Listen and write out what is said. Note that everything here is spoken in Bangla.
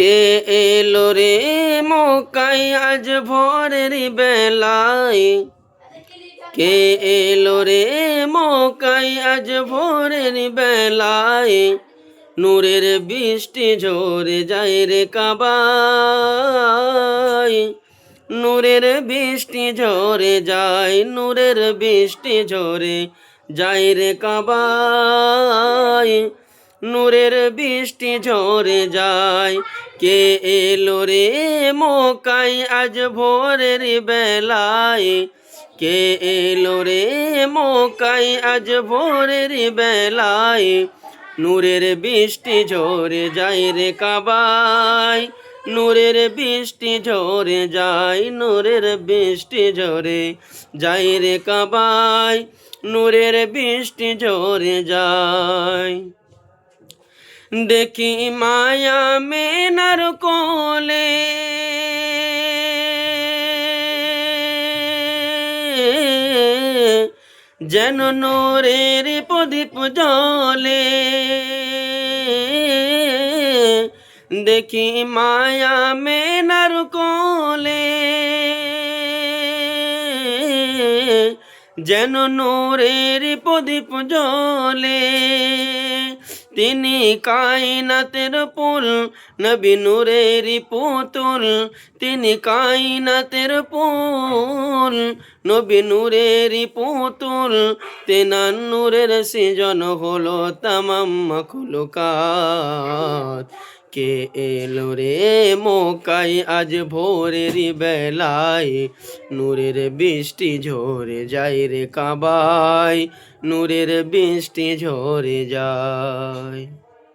কে এলো রে মকাই আজ ভোরের বেলায়? কে এলো রে মকাই আজ ভোরের বেলায়? নূরের বৃষ্টি ঝরে যায় রে কাবাই নূরের বৃষ্টি ঝরে যায়, নূরের বৃষ্টি ঝরে যায় রে কাবাই নূরের বৃষ্টি ঝরে যায়। কে এলো রে মোকাই আজ ভোরের বেলায়? কে এলো রে মোকাই আজ ভোরের বেলায়? নূরের বৃষ্টি ঝরে যায় রে কাবাই নূরের বৃষ্টি ঝরে যায়, নূরের বৃষ্টি ঝরে যাই রে কাবাই নূরের বৃষ্টি ঝরে যায়। দেখি মায়া মেনার কোলে। যেন নোরের প্রদীপ জলে দেখি মায়া মেনার কোলে। যেন নোরের প্রদীপ জলে তিনি কাইনাতের পুল নবী নূরের পুতুল। তিনি কাইনাতের পুল নবী নূরের পুতুল। তেনার নূরের সৃজন হলো তামাম মখলুকাত। কে এলো রে মোকাই আজ ভোরের বেলায় নূরের বৃষ্টি ঝরে যায় রে কাবাই নূরের বৃষ্টি ঝরে যায়